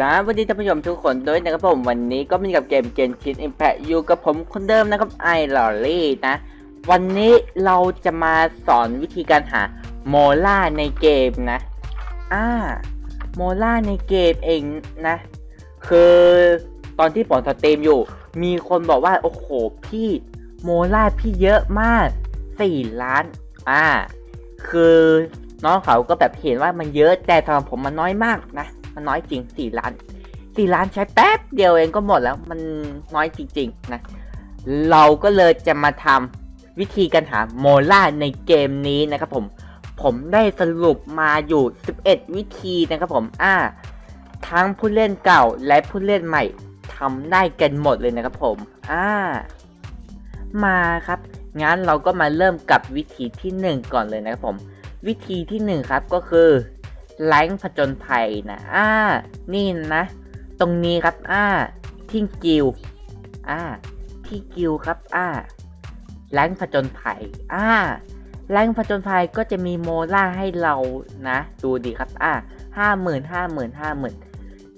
สวัสดีท่านผู้ชมทุกคนด้วยนะครับผมวันนี้ก็มีกับเกมเกนชินอิมแพ t อยู่กับผมคนเดิมนะครับไอลอรี่นะ วันนี้เราจะมาสอนวิธีการหาโมล่าในเกมนะอ่าโมล่าในเกมเองนะ คือตอนที่ผมสตรีมอยู่ มีคนบอกว่า โอ้โหพี่โมล่าพี่เยอะมาก 4 ล้าน อ่า คือน้องเขาก็แบบเห็นว่ามันเยอะแต่สำหรับผมมันน้อยมากนะ มันน้อยจริง4ล้าน4ล้านใช้แป๊บเดียวเองก็หมดแล้วมันน้อยจริงๆนะเราก็เลยจะมาทำวิธีการหาโมล่าในเกมนี้นะครับผมผมได้สรุปมาอยู่ 11 วิธีนะครับผมอ่าทั้งผู้เล่นเก่าและผู้เล่นใหม่ทำได้กันหมดเลยนะครับผมอ่ามาครับ งั้นเราก็มาเริ่มกับวิธีที่ 1 ก่อนเลยนะครับผม วิธีที่ 1 ครับก็คือ แรงผจญภัยนะอ่านี่นะ ตรงนี้ครับอ่าที่กิลอ่าที่กิลครับอ่าแรงผจญภัยอ่าแรงผจญภัยก็จะมีโมล่าให้เรานะ ดูดีครับอ่าห้าหมื่นห้าหมื่นห้าหมื่น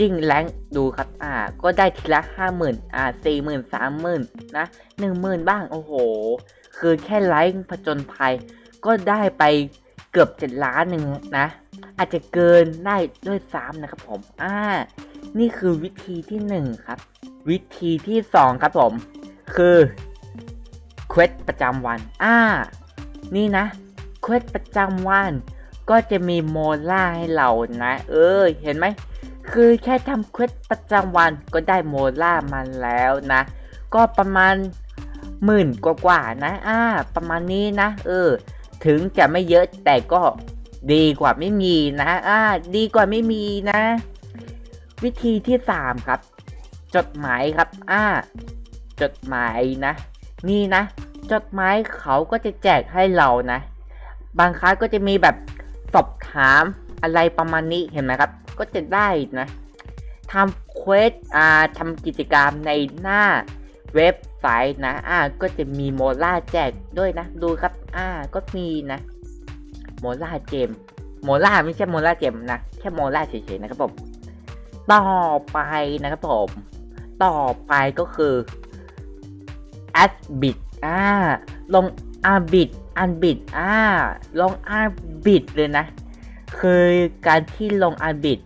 ยิ่งแรงดูครับอ่า ก็ได้ทีละห้าหมื่นอ่าสี่หมื่นสามหมื่นนะหนึ่งหมื่นบ้างโอ้โห คือแค่ไลฟ์ผจญภัยก็ได้ไป กือบเจ็ดล้านหนึ่งนะ อาจจะเกินได้ด้วยซ้ำนะครับผม อ่า นี่คือวิธีที่หนึ่งครับ วิธีที่สองครับผม คือเควสประจำวัน อ่า นี่นะเควสประจำวัน ก็จะมีโมล่าให้เรานะ เออ เห็นไหม คือแค่ทำเควสประจำวันก็ได้โมล่ามาแล้วนะ ก็ประมาณหมื่นกว่าๆนะ อ่า ประมาณนี้นะ เออ ถึงจะไม่เยอะแต่ก็ดีกว่าไม่มีนะอ่าดีกว่าไม่มีนะ วิธีที่สามครับ จดหมายครับ อ่า จดหมายนะ นี่นะ จดหมายเขาก็จะแจกให้เรานะ บางครั้งก็จะมีแบบสอบถามอะไรประมาณนี้เห็นไหมครับ ก็จะได้นะทำเควสอ่าทำกิจกรรมในหน้า เว็บไซต์นะ อ่า ก็จะมีโมล่าแจกด้วยนะ ดูครับ อ่า ก็มีนะโมล่าเจมโมล่าไม่ใช่โมล่าเจมนะ แค่โมล่าเฉยๆนะครับผม ต่อไปนะครับผม ต่อไปก็คือ a d b i t อ่า ลง a r b i t a r b i t อ่า ลง a r b i t เลยนะ คือการที่ลง a r b i t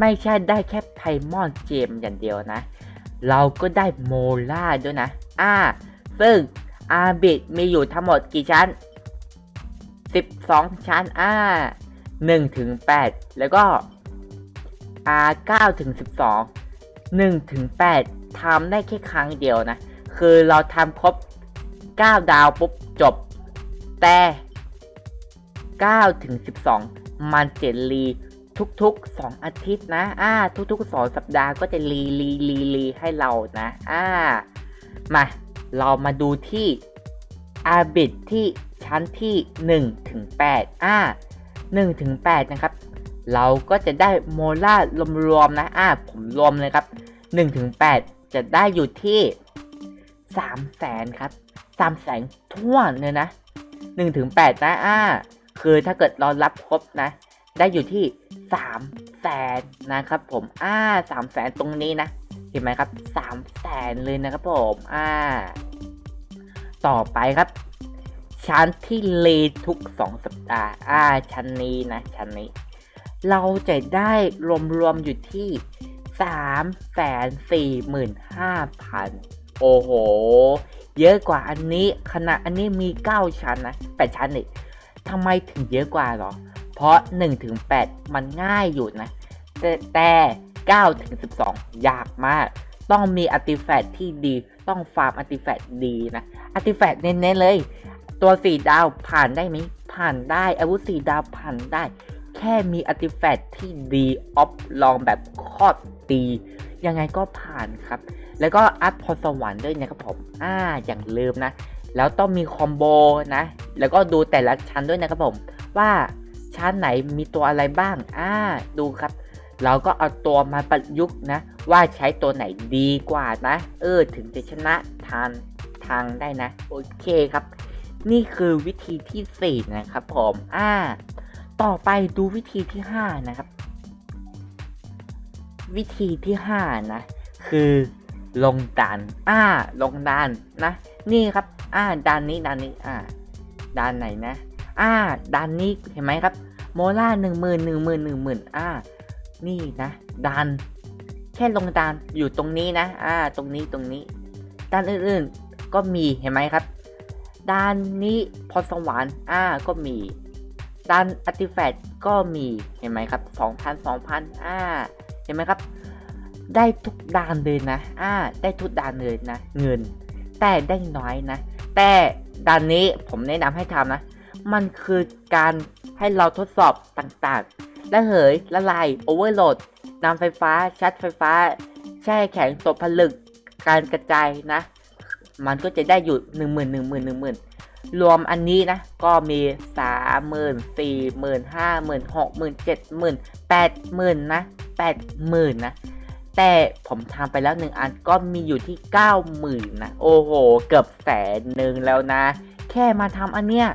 ไม่ใช่ได้แค่ไพมอนเจมอย่างเดียวนะ เราก็ได้โมล่าด้วยนะ อ่า ซึ่ง a r b i t มีอยู่ทั้งหมดกี่ชั้น 12 ชั้น อ่า1ถึง8แล้วก็อ่า9ถึง12 1ถึง8ทำได้แค่ครั้งเดียวนะ คือเราทำครบ 9 ดาวปุ๊บจบ แต่9ถึง12 มันเจะรี ทุกๆ 2 อาทิตย์นะ อ่า ทุกๆ 2 สัปดาห์ก็จะรีรีรีรีให้เรานะ อ่า มา เรามาดูที่อาบิดที่ชั้นที่1ถึง8อ่า1ถึง8นะครับ เราก็จะได้โมล่ารวมๆนะ อ่า ผมรวมเลยครับ1ถึง8จะได้อยู่ที่3แสนครับ3แสนทั่วเลยนะ1ถึง8นะ อ่า คือถ้าเกิดเรารับครบนะ ได้อยู่ที่ 3แสนนะครับผมอ่า3แสนตรงนี้นะ เห็นไหมครับ3แสนเลยนะครับผมอ่า ต่อไปครับ ชั้นที่เลทุก 2 สัปดาห์อ่าชั้นนี้นะ ชั้นนี้ เราจะได้รวมๆอยู่ที่3 4 5 0 0 0โอ้โห เยอะกว่าอันนี้ขนาดอันนี้มี9ชั้นนะ8ชั้นนี่ทำไมถึงเยอะกว่าหรอ เพราะ1ถึง8มันง่ายอยู่นะ แต่แต่9ถึง12 ยากมาก ต้องมีอัติแฟตที่ดี ต้องฟาร์มอัติแฟตดีนะอัติแฟตเน้นๆเลย ตัว4ดาวผ่านได้ไหมผ่านได้ อาวุธ4ดาวผ่านได้ แค่มีอัติแฟตที่ดีออฟลองแบบคตรดียังไงก็ผ่านครับ แล้วก็อัพพรสวรรค์ด้วยนะครับผม อ่า อย่างลืมนะ แล้วต้องมีคอมโบนะ แล้วก็ดูแต่ละชั้นด้วยนะครับผม ว่า ชั้นไหนมีตัวอะไรบ้าง อ่า ดูครับ เราก็เอาตัวมาประยุกต์นะ ว่าใช้ตัวไหนดีกว่านะ เออ ถึงจะชนะทานทางได้นะ โอเคครับ นี่คือวิธีที่ 4 นะครับผม อ่า ต่อไปดูวิธีที่ 5 นะครับ วิธีที่ห้านะ คือลงดันอ่า ลงดันนะ นี่ครับ อ่าดันนี้ดันนี้ อ่าดันไหนนะ อ่าดันนี้เห็นไหมครับ โมล่าหนึ่งหมื่นหนึ่งหมื่นหนึ่งหมื่นอ่า นี่นะดัน แค่ลงดันอยู่ตรงนี้นะ อ่า ตรงนี้ตรงนี้ด้านอื่นๆก็มีเห็นไหมครับด้านนี้พรสวรรค์อ่าก็มีด้านอัติแฟตก็มีเห็นไหมครับสองพันสองพันอ่าเห็นไหมครับ ได้ทุกด้านเลยนะอ่าได้ทุกด้านเลยนะ เงิน แต่ได้น้อยนะ แต่ด้านนี้ผมแนะนำให้ทำนะ มันคือการให้เราทดสอบต่างๆและเหยละลายโอเวอร์โหลดนำไฟฟ้าชาร์จไฟฟ้า แช่แข็งตกผลึก การกระจายนะ มันก็จะได้อยู่หนึ่งหมื่นหนึ่งหมื่นหนึ่งหมื่นรวมอันนี้นะ ก็มีสามหมื่นสี่หมื่นห้าหมื่นหกหมื่นเจ็ดหมื่นแปดหมื่นนะแปดหมื่นนะแต่ผมทำไปแล้วหนึ่งอันก็มีอยู่ที่เก้าหมื่นนะโอ้โห เกือบแสนหนึ่งแล้วนะ แค่มาทำอันเนี้ย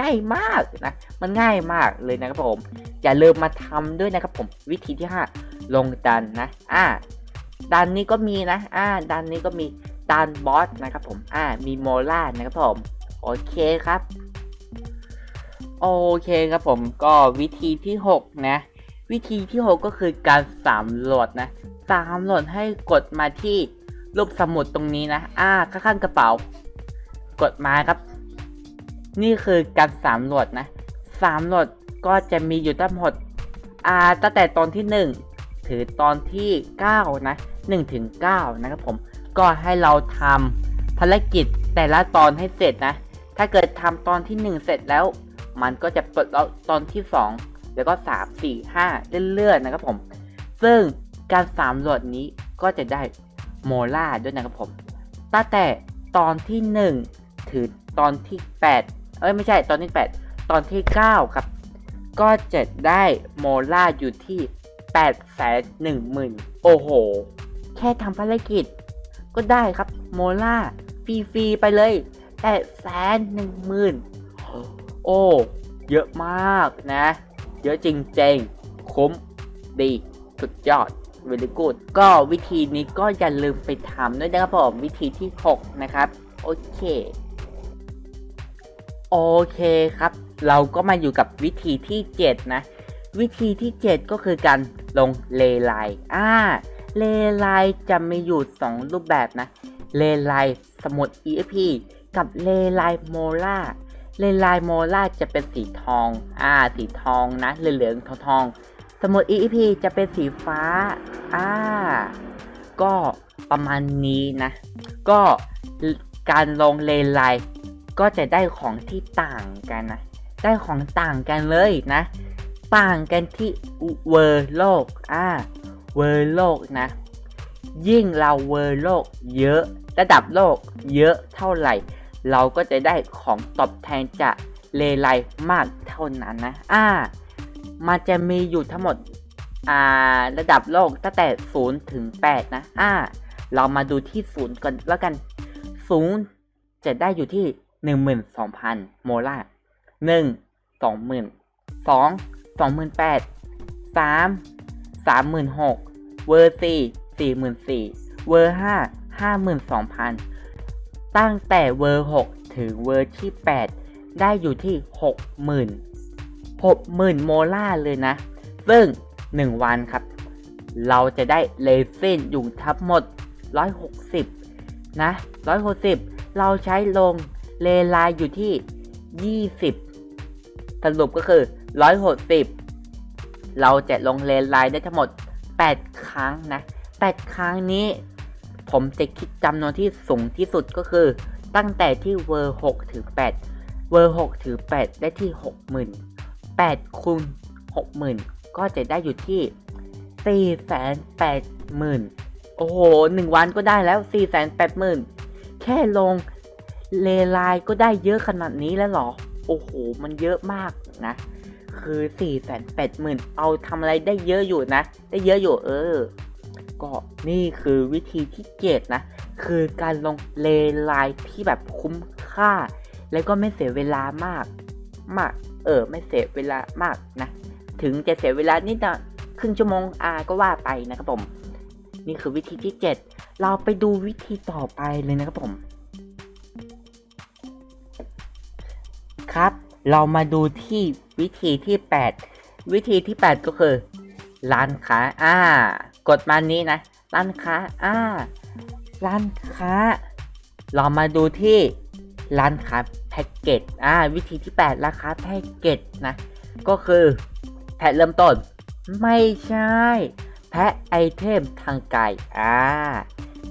ง่ายมากนะ มันง่ายมากเลยนะครับผม อย่าลืมมาทำด้วยนะครับผมวิธีที่ 5 ลงดันนะ อ่าดันนี้ก็มีนะ อ่า ดันนี้ก็มีดันบอสนะครับผม อ่า มีโมล่านะครับผม โอเคครับ โอเคครับผมก็วิธีที่ 6 นะ วิธีที่ 6 ก็คือการสามโหลดนะสามโหลดให้กดมาที่รูปสมุดตรงนี้นะ อ่า ข้างๆกระเป๋า กดมาครับ นี่คือการสามโหลดนะสามโหลดก็จะมีอยู่ทั้งหมดอ่าตั้งแต่ตอนที่ 1 ถึงตอนที่ 9 นะ1ถึง9นะครับผม ก็ให้เราทำภารกิจแต่ละตอนให้เสร็จนะ ถ้าเกิดทำตอนที่ 1 เสร็จแล้ว มันก็จะเปิดแล้วตอนที่ 2 แล้วก็ 3 4 5 เรื่อยๆนะครับผม ซึ่งการสามโหลดนี้ก็จะได้โมล่าด้วยนะครับผมตั้งแต่ตอนที่ 1 ถึงตอนที่ 8 เอ้ยไม่ใช่ตอนที่ 8 ตอนที่ 9 ครับ ก็จะได้โมล่าอยู่ที่8แสนหนึ่งหมื่นโอ้โห แค่ทำภารกิจ ก็ได้ครับโมล่าฟรีๆไปเลย8แสนหนึ่งหมื่นโอ้เยอะมากนะ เยอะจริงๆ คุ้มดีสุดยอด very good ก็วิธีนี้ก็อย่าลืมไปทำด้วยนะครับผม วิธีที่ 6 นะครับ โอเค โอเคครับ เราก็มาอยู่กับวิธีที่ 7 นะ วิธีที่ 7 ก็คือการลงเลไลอ่าเลไลจะมีอยู่ 2 รูปแบบนะ เลไลสมุด EFP กับเลไลโมล่าเลไลโมล่าจะเป็นสีทองอ่าสีทองนะ เหลืองทองทอง สมุด EEP จะเป็นสีฟ้าอ่าก็ประมาณนี้นะ ก็การลงเลไล ก็จะได้ของที่ต่างกันนะ ได้ของต่างกันเลยนะ ต่างกันที่เวอร์โลก อ่า เวอร์โลกนะ ยิ่งเราเวอร์โลก เยอะ ระดับโลก เยอะเท่าไหร่ เราก็จะได้ของตอบแทนจากเลไลมากเท่านั้นนะ อ่า มันจะมีอยู่ทั้งหมด อ่า ระดับโลกตั้งแต่0ถึง8นะ อ่า เรามาดูที่0ก่อนแล้วกัน0จะได้อยู่ที่ 12,000โมลาร์1 20,000 2 28,000 3 36,000เวอร์4 44,000เวอร์5 52,000ตั้งแต่เวอร์6ถึงเวอร์ที่8ได้อยู่ที่60,000 60,000โมลาร์เลยนะ ซึ่ง1วันครับ เราจะได้เลซินอยู่ทั้งหมด 160 นะ 160 เราใช้ลง เลไลน์อยู่ที่ 20 สรุปก็คือ 160 เราจะลงเลนไลน์ได้ทั้งหมด 8 ครั้งนะ 8 ครั้งนี้ ผมจะคิดจำนวนที่สูงที่สุดก็คือ ตั้งแต่ที่เวอร์6ถึง8เวอร์6ถึง8ได้ที่ 60,000 8คูณ60,000 ก็จะได้อยู่ที่ 480,000 โอ้โห 1 วันก็ได้แล้ว 480,000 แค่ลง เลไลน์ก็ได้เยอะขนาดนี้แล้วหรอ โอ้โห มันเยอะมากนะ คือ480,000เอาทำอะไรได้เยอะอยู่นะ ได้เยอะอยู่เออ ก็นี่คือวิธีที่เจ็ดนะ คือการลงเลไลน์ที่แบบคุ้มค่า แล้วก็ไม่เสียเวลามาก มาก เออ ไม่เสียเวลามากนะ ถึงจะเสียเวลานิดหน่อยครึ่งชั่วโมงอาก็ว่าไปนะครับผม นี่คือวิธีที่ 7 เราไปดูวิธีต่อไปเลยนะครับผม เรามาดูที่วิธีที่ 8 วิธีที่ 8 ก็คือ ร้านค้าอ่ากดมานี้นะ ร้านค้าอ่าร้านค้า เรามาดูที่ร้านค้าแพ็กเกจอ่าวิธีที่ 8 ราคาแพ็กเกจนะ ก็คือแพ็เริ่มต้น ไม่ใช่แพ็ไอเทมทางไกลอ่า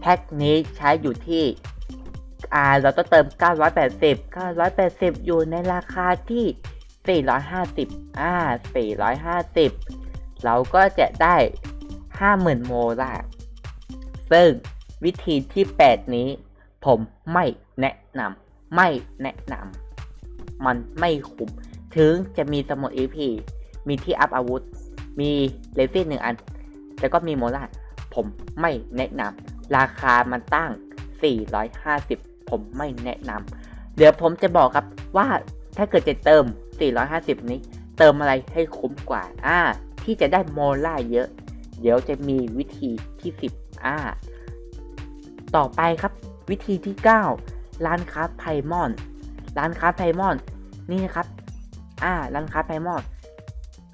แพ็คนี้ใช้อยู่ที่ อ่าเราต้องเติม 980 980 อยู่ในราคาที่ 450 อ่า 450 เราก็จะได้ 50,000 โมลาร์ซึ่งวิธีที่ 8 นี้ ผมไม่แนะนำไม่แนะนำมันไม่คุ้ม ถึงจะมีสมุด EP มีที่อัพอาวุธ มีเลซินหนึ่งอัน แล้วก็มีโมล่าผมไม่แนะนำราคามันตั้ง 450 ผมไม่แนะนำเดี๋ยวผมจะบอกครับว่าถ้าเกิดจะเติม 450 นี้ เติมอะไรให้คุ้มกว่า อ่า ที่จะได้โมล่าเยอะ เดี๋ยวจะมีวิธีที่ 10 อ่า ต่อไปครับ วิธีที่ 9 ร้านค้าไพมอน ร้านค้าไพมอน นี่นะครับ อ่า ร้านค้าไพมอน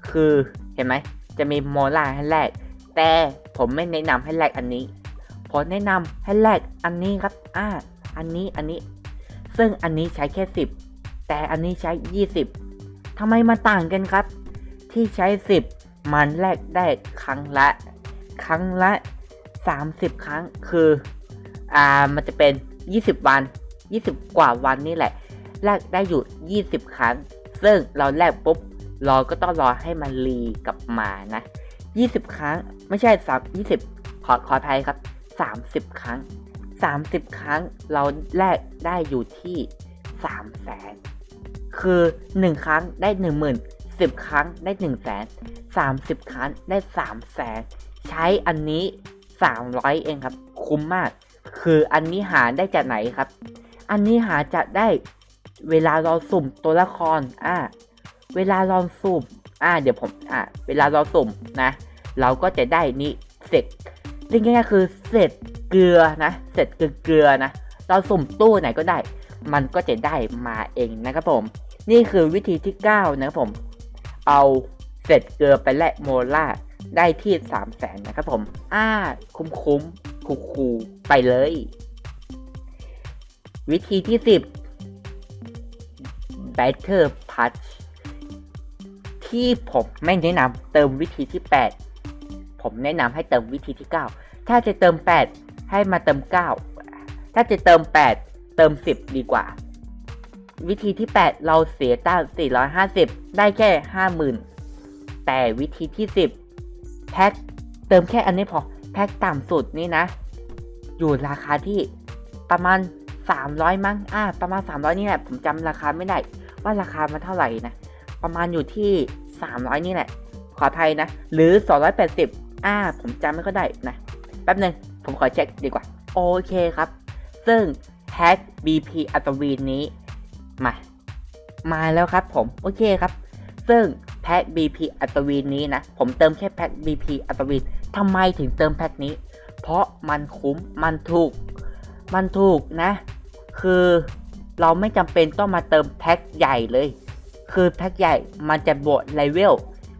คือเห็นไหม จะมีโมล่าให้แลก แต่ผมไม่แนะนำให้แลกอันนี้ ผมแนะนำให้แลกอันนี้ครับ อ่า อันนี้อันนี้ ซึ่งอันนี้ใช้แค่ 10 แต่อันนี้ใช้ 20ทำไมมันต่างกันครับ ที่ใช้ 10 มันแลกได้ครั้งละ ครั้งละ 30 ครั้งคืออ่ามันจะเป็น 20 วัน 20 กว่าวันนี่แหละ แลกได้อยู่ 20 ครั้ง ซึ่งเราแลกปุ๊บเราก็ต้องรอให้มันรีกลับมานะ 20 ครั้งไม่ใช่3 20ขอขออภัยครับ 30 ครั้ง 30 ครั้งเราแลกได้อยู่ที่3แสนคือ 1 ครั้งได้ 10,000 10 ครั้งได้ 1 0 0 0 0แสน30 ครั้งได้3แสนใช้อันนี้ 300 เองครับ คุ้มมาก คืออันนี้หาได้จากไหนครับ อันนี้หาจากได้เวลาเราสุ่มตัวละครอ่าเวลาเราสุ่มอ่าเดี๋ยวผมอ่าเวลาเราสุ่มนะ เราก็จะได้นี่เสร็จ เรียกง่ายๆคือเสร็จเกลือนะเสร็จเกลือนะ เราสุ่มตู้ไหนก็ได้ มันก็จะได้มาเองนะครับผม นี่คือวิธีที่ 9 นะครับผม เอาเสร็จเกลือไปแลกโมล่าได้ที่3 0 0แสนนะครับผมอ่าคุ้มคุ้มคูคูไปเลย วิธีที่ 10 Better Patch ที่ผมไม่แนะนำเติมวิธีที่ 8 ผมแนะนำให้เติมวิธีที่ 9 ถ้าจะเติม 8 ให้มาเติม 9 ถ้าจะเติม 8 เติม 10 ดีกว่า วิธีที่ 8 เราเสียตั้ง450 ได้แค่ 50,000 แต่วิธีที่ 10 แพ็คเติมแค่อันนี้พอ แพ็คต่ำสุดนี่นะ อยู่ราคาที่ประมาณ 300 มั้ง อ่า ประมาณ 300 นี่แหละ ผมจำราคาไม่ได้ ว่าราคามันเท่าไหร่นะ ประมาณอยู่ที่ 300 นี่แหละ ขออภัยนะ หรือ 280 อ่า ผมจำไม่ก็ได้นะ แป๊บหนึ่งผมขอเช็คดีกว่า โอเคครับ ซึ่งแพ็ค BP อัตวีนนี้ มา มาแล้วครับผม โอเคครับ ซึ่งแพ็ค BP อัตวีนนี้นะ ผมเติมแค่แพ็ค BP อัตวีนทำไมถึงเติมแพ็คนี้ เพราะมันคุ้ม มันถูก มันถูกนะ คือเราไม่จำเป็นต้องมาเติมแพ็คใหญ่เลย คือแพ็คใหญ่มันจะบวกเลเวล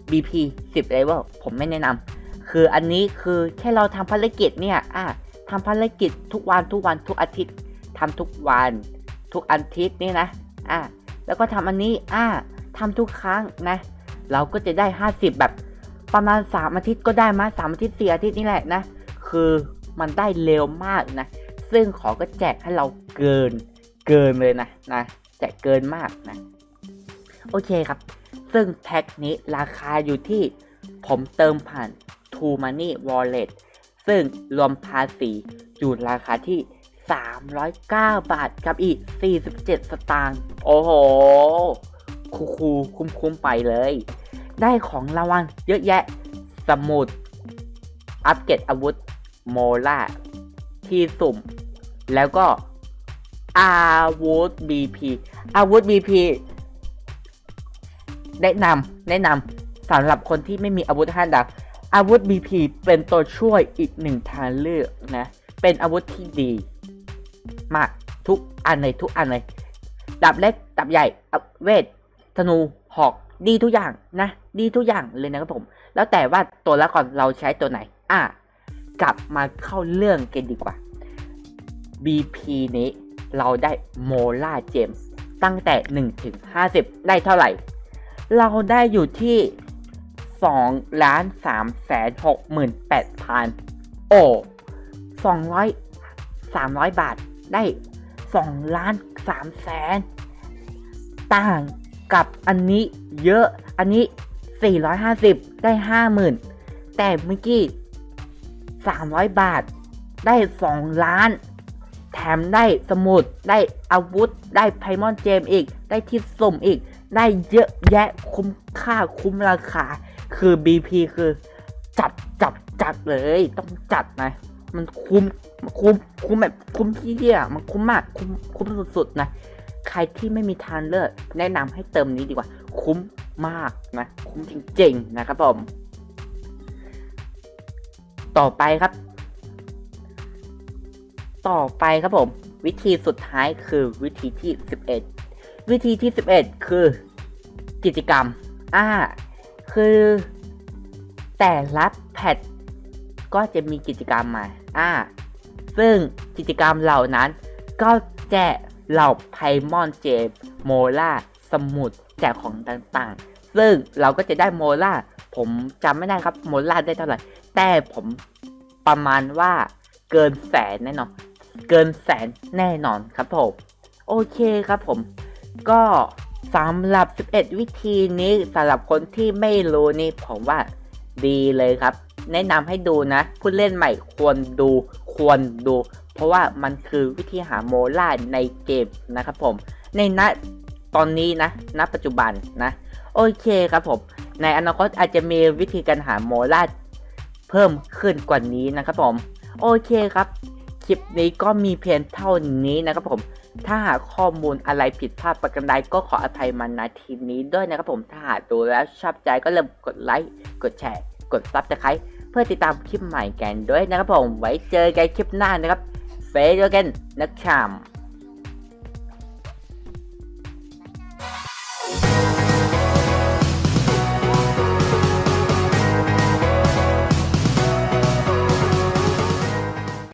BP 10เลเวลผมไม่แนะนำ คืออันนี้คือแค่เราทำภารกิจเนี่ยอะทำภารกิจทุกวันทุกวันทุกอาทิตย์ทำทุกวัน ทุกอาทิตย์นี่นะอะแล้วก็ทำอันนี้อะทำทุกครั้งนะ เราก็จะได้ 50 แบบประมาณ 3 อาทิตย์ก็ได้มาสามอาทิตย์สี่อาทิตย์นี่แหละนะ คือมันได้เร็วมากนะ ซึ่งขอก็แจกให้เราเกิน เกินเลยนะนะ แจกเกินมากนะ โอเคครับ ซึ่งแพ็คนี้ราคาอยู่ที่ผมเติมผ่าน True Money Wallet ซึ่งรวมภาษีอยู่ราคาที่ 309 บาทครับอีก 47 สตางค์ โอ้โห คูคูคุ้มคุ้มไปเลย ได้ของรางวัลเยอะแยะ สมุด อัปเกรดอาวุธ โมล่า ที่สุ่ม แล้วก็อาวุธ BP อาวุธ BP แนะนำแนะนำสำหรับคนที่ไม่มีอาวุธห้าดาว อาวุธ BP เป็นตัวช่วยอีกหนึ่งทางเลือกนะ เป็นอาวุธที่ดี มากทุกอันเลยทุกอันเลยดับเล็กดับใหญ่เวทธนูหอกดีทุกอย่างนะ ดีทุกอย่างเลยนะครับผม แล้วแต่ว่าตัวละครเราใช้ตัวไหน อะ กลับมาเข้าเรื่องกันดีกว่า BP นี้เราได้โมล่าเจมส์ตั้งแต่ 1 ถึง 50 ได้เท่าไหร่ เราได้อยู่ที่ 2ล้าน3แสน6หมื่น8พันโอ้200 300 บาทได้ 2 ล้าน3แสนต่างกับอันนี้เยอะอันนี้ 450 ได้ 50,000 แต่เมื่อกี้ 300 บาทได้ 2 ล้าน แถมได้สมุดได้อาวุธ ได้ไพมอนเจมอีก ได้ที่สุ่มอีก ได้เยอะแยะคุ้มค่าคุ้มราคา คือ BP คือจัดจัดจัดเลย ต้องจัดนะ มันคุ้มคุ้มคุ้มแบบคุ้มที่เดียมันคุ้มมากคุ้มคุ้มสุดๆนะ ใครที่ไม่มีทางเลือกแนะนำให้เติมนี้ดีกว่า คุ้มมากนะ คุ้มจริงๆนะครับผม ต่อไปครับ ต่อไปครับผม วิธีสุดท้ายคือวิธีที่ 11 วิธีที่ 11 คือกิจกรรม อ่า คือแต่ละแพทก็จะมีกิจกรรมมาอ่าซึ่งกิจกรรมเหล่านั้นก็แจกเหล่าไพมอนเจมโมล่าสมุดแจกของต่างๆ ซึ่งเราก็จะได้โมล่าผมจำไม่ได้ครับโมล่าได้เท่าไหร่ แต่ผมประมาณว่าเกินแสนแน่นอน เกินแสนแน่นอนครับผม โอเคครับผม ก็ สำหรับ 11 วิธีนี้สำหรับคนที่ไม่รู้นี่ผมว่าดีเลยครับ แนะนำให้ดูนะ ผู้เล่นใหม่ควรดูควรดู เพราะว่ามันคือวิธีหาโมล่าในเกมนะครับผม ในณตอนนี้นะณปัจจุบันนะ โอเคครับผม ในอนาคตอาจจะมีวิธีการหาโมล่าเพิ่มขึ้นกว่านี้นะครับผม โอเคครับ คลิปนี้ก็มีเพียงเท่านี้นะครับผม ถ้าหากข้อมูลอะไรผิดพลาดประการใดก็ขออภัยมาณทีนี้ด้วยนะครับผมถ้าหากดูแล้วชอบใจก็เริ่มกดไลค์กดแชร์ กดซับสไครต์เพื่อติดตามคลิปใหม่กันด้วยนะครับผมไว้เจอกันคลิปหน้านะครับเฟซกันนักชาม